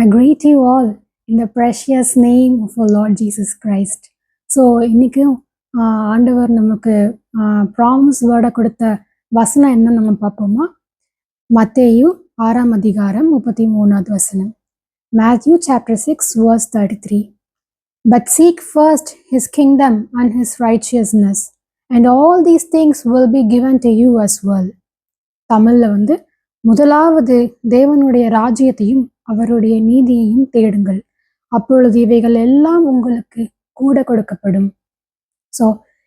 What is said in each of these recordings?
I greet you all இந்த precious name of Lord Jesus Christ so இன்றைக்கும் ஆண்டவர் நமக்கு ப்ராமிஸ் வேர்டை கொடுத்த வசனம் என்ன நம்ம பார்ப்போமா? மத்தேயு ஆறாம் அதிகாரம் முப்பத்தி மூணாவது வசனம். Matthew chapter six verse thirty three but seek first his kingdom and his righteousness and all these things will be given to you as well. தமிழில் வந்து முதலாவது தேவனுடைய ராஜ்யத்தையும் அவருடைய நீதியையும் தேடுங்கள். அப்பொழுது இவைகள் எல்லாம் உங்களுக்கு கூட கொடுக்கப்படும். ஸோ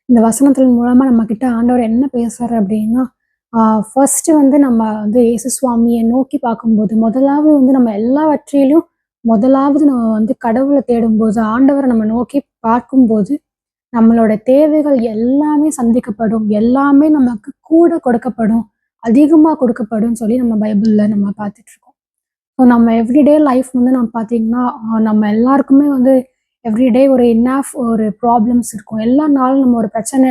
இந்த வசனத்தின் மூலமாக நம்ம கிட்ட ஆண்டவர் என்ன பேசுறாரு அப்படின்னா ஃபர்ஸ்ட் வந்து நம்ம வந்து இயேசு சுவாமியை நோக்கி பார்க்கும்போது முதலாவது வந்து நம்ம எல்லாவற்றிலும் முதலாவது நம்ம வந்து கடவுளை தேடும்போது ஆண்டவரை நம்ம நோக்கி பார்க்கும்போது நம்மளோட தேவைகள் எல்லாமே சந்திக்கப்படும். எல்லாமே நமக்கு கூட கொடுக்கப்படும். அதிகமாக கொடுக்கப்படும் சொல்லி நம்ம பைபிளில் நம்ம பார்த்துட்ருக்கோம் ஸோ நம்ம எவ்ரிடே லைஃப் வந்து நம்ம பார்த்தீங்கன்னா நம்ம எல்லாருக்குமே வந்து எவ்ரிடே ஒரு இன்னாஃப் ஒரு ப்ராப்ளம்ஸ் இருக்கும். எல்லா நாளும் நம்ம ஒரு பிரச்சனை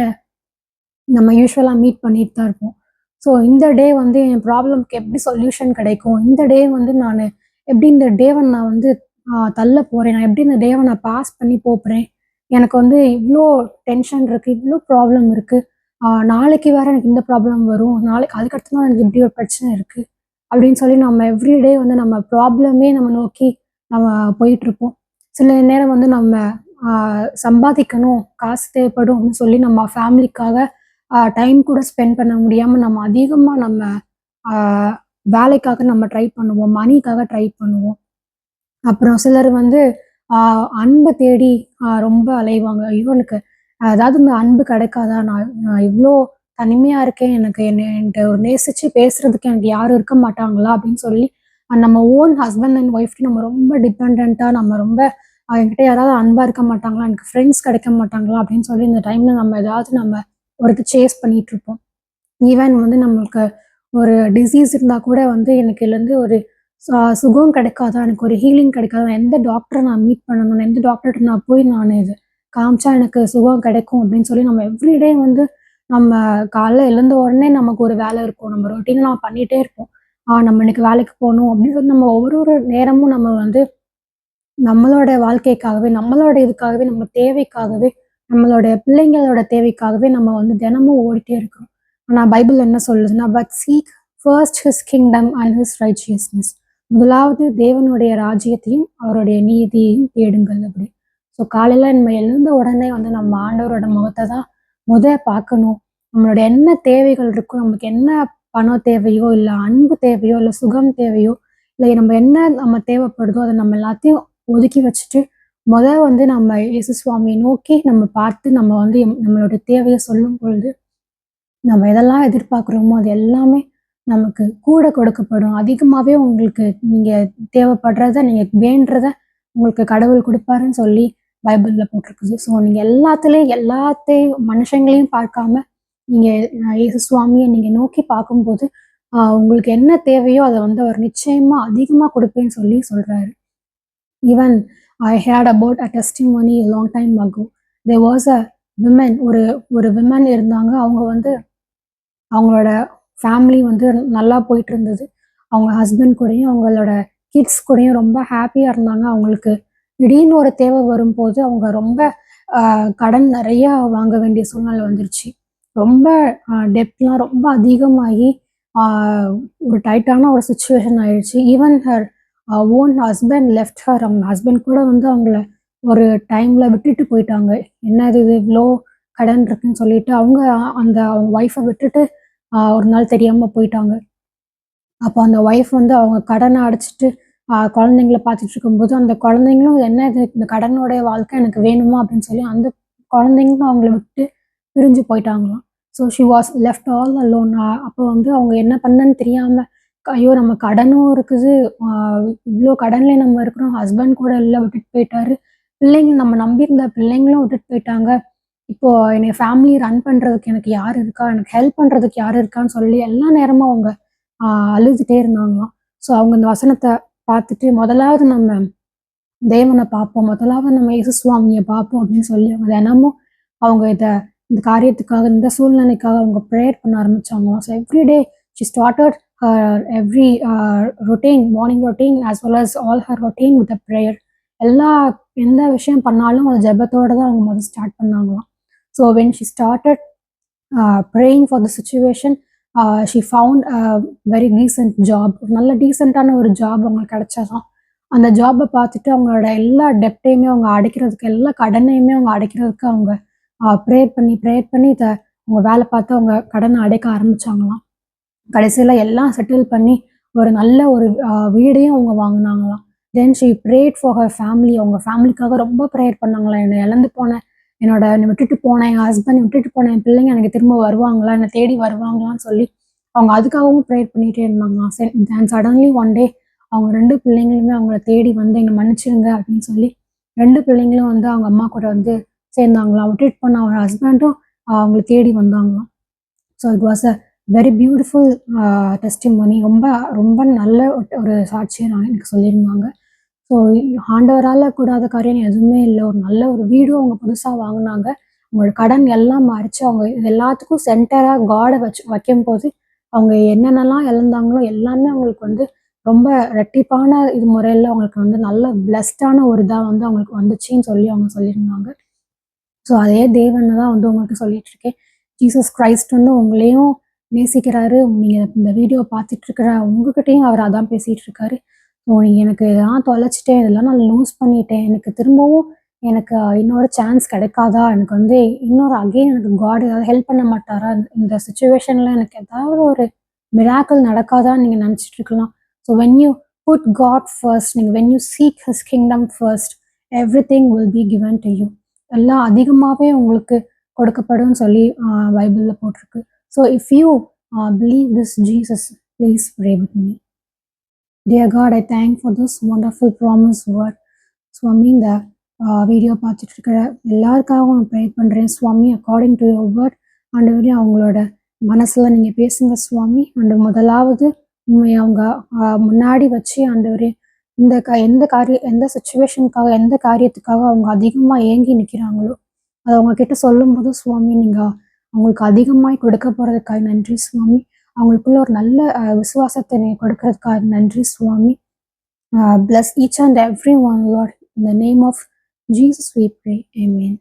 நம்ம யூஸ்வலாக மீட் பண்ணிட்டு தான் இருப்போம். ஸோ இந்த டே வந்து என் ப்ராப்ளம்க்கு எப்படி சொல்யூஷன் கிடைக்கும்? இந்த டே வந்து நான் எப்படி இந்த டேவை நான் வந்து தள்ள போகிறேன் நான் எப்படி இந்த டேவை நான் பாஸ் பண்ணி போகிறேன் எனக்கு வந்து இவ்வளோ டென்ஷன் இருக்குது இவ்வளோ ப்ராப்ளம் இருக்குது நாளைக்கு வேறு எனக்கு இந்த ப்ராப்ளம் வரும். நாளைக்கு அதுக்கடுத்து தான் எனக்கு இப்படி ஒரு பிரச்சனை இருக்குது அப்படின்னு சொல்லி நம்ம எவ்ரிடே வந்து நம்ம ப்ராப்ளமே நம்ம நோக்கி நம்ம போயிட்டுருப்போம். சில நேரம் வந்து நம்ம சம்பாதிக்கணும் காசு தேவைப்படும் அப்படின்னு சொல்லி நம்ம ஃபேமிலிக்காக டைம் கூட ஸ்பெண்ட் பண்ண முடியாமல் நம்ம அதிகமாக நம்ம வேலைக்காக நம்ம ட்ரை பண்ணுவோம் மணிக்காக ட்ரை பண்ணுவோம். அப்புறம் சிலர் வந்து அன்பை தேடி ரொம்ப அலைவாங்க. இவனுக்கு அதாவது இந்த அன்பு கிடைக்காதா? நான் இவ்வளோ தனிமையாக இருக்கேன் எனக்கு என்ன என்கிட்ட ஒரு நேசிச்சு பேசுறதுக்கு எனக்கு யாரும் இருக்க மாட்டாங்களா அப்படின்னு சொல்லி நம்ம ஓன் ஹஸ்பண்ட் அண்ட் ஒய்ஃப்க்கு நம்ம ரொம்ப டிபெண்ட்டாக நம்ம ரொம்ப என்கிட்ட யாராவது அன்பாக இருக்க மாட்டாங்களா எனக்கு ஃப்ரெண்ட்ஸ் கிடைக்க மாட்டாங்களா அப்படின்னு சொல்லி இந்த டைமில் நம்ம ஏதாவது நம்ம ஒருத்தர் சேஸ் பண்ணிட்டு இருப்போம். ஈவன் வந்து நம்மளுக்கு ஒரு டிசீஸ் இருந்தால் கூட வந்து எனக்கு இதுலேருந்து ஒரு சுகம் கிடைக்காதா எனக்கு ஒரு ஹீலிங் கிடைக்காதா நான் எந்த டாக்டரை நான் மீட் பண்ணணும் நான் எந்த டாக்டர்கிட்ட நான் போய் நான் இது காமிச்சா எனக்கு சுகம் கிடைக்கும் அப்படின்னு சொல்லி நம்ம எவ்ரிடே வந்து நம்ம காலைல எழுந்த உடனே நமக்கு ஒரு வேலை இருக்கும். நம்ம ரொட்டீனாக நம்ம பண்ணிகிட்டே இருப்போம். ஆ நம்ம இன்னைக்கு வேலைக்கு போகணும் அப்படின்னு சொல்லி நம்ம ஒவ்வொரு ஒரு நேரமும் நம்ம வந்து நம்மளோட வாழ்க்கைக்காகவே நம்மளோட இதுக்காகவே நம்ம தேவைக்காகவே நம்மளோட பிள்ளைங்களோட தேவைக்காகவே நம்ம வந்து தினமும் ஓடிட்டே இருக்கிறோம் ஆனால் பைபிள் என்ன சொல்லுதுன்னா but seek first his kingdom and his righteousness முதலாவது தேவனுடைய ராஜ்யத்தையும் அவருடைய நீதியையும் தேடுங்கள் அப்படி. ஸோ காலையில் நம்ம எழுந்த உடனே வந்து நம்ம ஆண்டவரோட முகத்தை தான் முத பார்க்கணும். நம்மளோட என்ன தேவைகள் இருக்கோ நமக்கு என்ன பணம் தேவையோ இல்லை அன்பு தேவையோ இல்லை சுகம் தேவையோ இல்லை நம்ம என்ன நம்ம தேவைப்படுதோ அதை நம்ம எல்லாத்தையும் ஒதுக்கி வச்சுட்டு முத வந்து நம்ம இயேசு சுவாமியை நோக்கி நம்ம பார்த்து நம்ம வந்து நம்மளோட தேவையை சொல்லும் பொழுது நம்ம எதெல்லாம் எதிர்பார்க்குறோமோ அது எல்லாமே நமக்கு கூட கொடுக்கப்படும். அதிகமாகவே உங்களுக்கு நீங்கள் தேவைப்படுறத நீங்கள் வேண்டுறத உங்களுக்கு கடவுள் கொடுப்பாருன்னு சொல்லி பைபிளில் போட்டிருக்குது. ஸோ நீங்கள் எல்லாத்துலேயும் எல்லாத்தையும் மனுஷங்களையும் பார்க்காம நீங்கள் இயேசு சுவாமியை நீங்கள் நோக்கி பார்க்கும்போது உங்களுக்கு என்ன தேவையோ அதை வந்து அவர் நிச்சயமாக அதிகமாக கொடுப்பேன்னு சொல்லி சொல்கிறாரு even I hate about a testing money long time ஆகும் தே வாஸ் அ விமன் ஒரு ஒரு விமன் இருந்தாங்க. அவங்க வந்து அவங்களோட ஃபேமிலி வந்து நல்லா போயிட்டு இருந்தது. அவங்க ஹஸ்பண்ட் கூடயும் அவங்களோட கிட்ஸ் கூடயும் ரொம்ப ஹாப்பியாக இருந்தாங்க. அவங்களுக்கு திடீர்னு ஒரு தேவை வரும்போது அவங்க ரொம்ப கடன் நிறைய வாங்க வேண்டிய சூழ்நிலை வந்துருச்சு. ரொம்ப டெப்ட்லாம் ரொம்ப அதிகமாகி ஒரு டைட்டான ஒரு சுச்சுவேஷன் ஆயிடுச்சு. Even her own husband left her அவங்க ஹஸ்பண்ட் கூட வந்து அவங்கள ஒரு டைமில் விட்டுட்டு போயிட்டாங்க. என்ன இது? இவ்வளோ கடன் இருக்குன்னு சொல்லிட்டு அவங்க அந்த அவங்க ஒய்ஃபை விட்டுட்டு ஒரு நாள் தெரியாமல் போயிட்டாங்க. அப்போ அந்த ஒய்ஃப் வந்து அவங்க கடனை அடைச்சிட்டு குழந்தைங்கள பார்த்துட்டு இருக்கும்போது அந்த குழந்தைங்களும் என்ன இது இந்த கடனோடைய வாழ்க்கை எனக்கு வேணுமா அப்படின்னு சொல்லி அந்த குழந்தைங்களும் அவங்கள விட்டு பிரிஞ்சு போயிட்டாங்களாம். So she was left all alone அப்போ வந்து அவங்க என்ன பண்ணன்னு தெரியாமல் ஐயோ நம்ம கடனும் இருக்குது. இவ்வளோ கடன்ல நம்ம இருக்கிறோம். ஹஸ்பண்ட் கூட இல்லை விட்டுட்டு போயிட்டாரு. பிள்ளைங்க நம்ம நம்பியிருந்த பிள்ளைங்களும் விட்டுட்டு போயிட்டாங்க. இப்போ என்னை ஃபேமிலி ரன் பண்ணுறதுக்கு எனக்கு யார் இருக்கா? எனக்கு ஹெல்ப் பண்ணுறதுக்கு யார் இருக்கான்னு சொல்லி எல்லா நேரமும் அவங்க அழுதுகிட்டே இருந்தாங்களாம். ஸோ அவங்க இந்த வசனத்தை பார்த்துட்டு முதலாவது நம்ம தேவனை பார்ப்போம். முதலாவது நம்ம இயேசு சுவாமியை பார்ப்போம் அப்படின்னு சொல்லி அவங்க தினமும் அவங்க இதை இந்த காரியத்துக்காக இந்த சூழ்நிலைக்காக அவங்க ப்ரேயர் பண்ண ஆரம்பிச்சாங்களாம். So everyday she started her every routine morning routine routine, as as all her routine with a prayer எல்லா எந்த விஷயம் பண்ணாலும் அது ஜெபத்தோட தான் அவங்க முதல் start பண்ணாங்களாம். So when she started praying for the situation she found very decent job நல்ல டீசெண்டான ஒரு ஜாப் அவங்களுக்கு கிடைச்சதான் அந்த ஜாபை பார்த்துட்டு அவங்களோட எல்லா டெப்டையுமே அவங்க அடைக்கிறதுக்கு எல்லா கடனையுமே அவங்க அடைக்கிறதுக்கு அவங்க ப்ரேயர் பண்ணி ப்ரேயர் பண்ணி இதை அவங்க வேலை பார்த்து அவங்க கடனை அடைக்க ஆரம்பிச்சாங்களாம். கடைசியில் எல்லாம் செட்டில் பண்ணி ஒரு நல்ல ஒரு வீடையும் அவங்க வாங்கினாங்களாம். Then she prayed for her family அவங்க ஃபேமிலிக்காக ரொம்ப ப்ரேயர் பண்ணாங்களாம். என்னை இழந்து போனேன் என்னோட என்னை விட்டுட்டு போனேன் என் ஹஸ்பண்ட் விட்டுட்டு போன என் பிள்ளைங்க எனக்கு திரும்ப வருவாங்களா? என்னை தேடி வருவாங்களான்னு சொல்லி அவங்க அதுக்காகவும் ப்ரேயர் பண்ணிகிட்டே இருந்தாங்களாம் அண்ட் சடன்லி ஒன் டே அவங்க ரெண்டு பிள்ளைங்களுமே அவங்கள தேடி வந்து என்னை மன்னிச்சிருங்க அப்படின்னு சொல்லி ரெண்டு பிள்ளைங்களும் வந்து அவங்க அம்மா கூட வந்து சேர்ந்தாங்களாம். விட்டுட்டு போன அவங்க ஹஸ்பண்டும் அவங்களை தேடி வந்தாங்களாம். So it was a very beautiful testimony ரொம்ப ரொம்ப நல்ல ஒரு சாட்சியை நான் எனக்கு சொல்லியிருந்தாங்க. ஸோ ஆண்டவரால் கூடாத காரியம் எதுவுமே இல்லை. ஒரு நல்ல ஒரு வீடும் அவங்க புதுசாக வாங்கினாங்க. அவங்களோட கடன் எல்லாம் மறைச்சு. அவங்க இது எல்லாத்துக்கும் சென்டராக காடை வச்சு வைக்கும் போது அவங்க என்னென்னலாம் இழந்தாங்களோ எல்லாமே அவங்களுக்கு வந்து ரொம்ப ரெட்டிப்பான இது முறையில் அவங்களுக்கு வந்து நல்ல பிளஸ்டான ஒரு இதாக வந்து அவங்களுக்கு வந்துச்சுன்னு சொல்லி அவங்க சொல்லியிருந்தாங்க. ஸோ அதே தேவனை தான் வந்து உங்களுக்கு சொல்லிட்டு இருக்கேன் ஜீசஸ் கிரைஸ்ட் வந்து உங்களையும் நேசிக்கிறாரு. நீங்கள் இந்த வீடியோ பார்த்துட்டு இருக்கிற உங்ககிட்டையும் அவர் அதான் பேசிகிட்டு இருக்காரு. ஸோ எனக்கு இதெல்லாம் தொலைச்சிட்டேன் இதெல்லாம் நான் லூஸ் பண்ணிட்டேன். எனக்கு திரும்பவும் எனக்கு இன்னொரு சான்ஸ் கிடைக்காதா? எனக்கு வந்து இன்னொரு அகெயின் எனக்கு காட் ஏதாவது ஹெல்ப் பண்ண மாட்டாரா? இந்த- இந்த சுச்சுவேஷனில் எனக்கு ஏதாவது ஒரு மிராக்கள் நடக்காதான்னு நீங்கள் நினச்சிட்டு இருக்கலாம். So when you put God first நீங்கள் when you seek his kingdom first everything will be given to you எல்லாம் அதிகமாகவே உங்களுக்கு கொடுக்கப்படும் சொல்லி பைபிளில் போட்டிருக்கு. So if you believe this Jesus please pray with me dear God I thank for this wonderful promise word சுவாமி இந்த video பார்த்துட்டு இருக்கிற எல்லாருக்காகவும் நான் ப்ரே பண்ணுறேன் சுவாமி அக்கார்டிங் டு யுவர் வேர்ட் ஆண்டவரே அவங்களோட மனசில் நீங்கள் பேசுங்க சுவாமி அண்டு முதலாவது உண்மை அவங்க முன்னாடி வச்சு ஆண்டவரே இந்த க எந்த காரிய எந்த சுச்சுவேஷனுக்காக எந்த காரியத்துக்காக அவங்க அதிகமாக ஏங்கி நிற்கிறாங்களோ அதை அவங்க கிட்ட சொல்லும்போது சுவாமி நீங்கள் அவங்களுக்கு அதிகமாக கொடுக்க போகிறதுக்காக நன்றி சுவாமி அவங்களுக்குள்ள ஒரு நல்ல விசுவாசத்தை நீ கொடுக்கறதுக்காக நன்றி சுவாமி. Bless each and every one Lord இந்த நேம் ஆஃப் ஜீசஸ் ஸ்வீப்ரி ஐ மீன்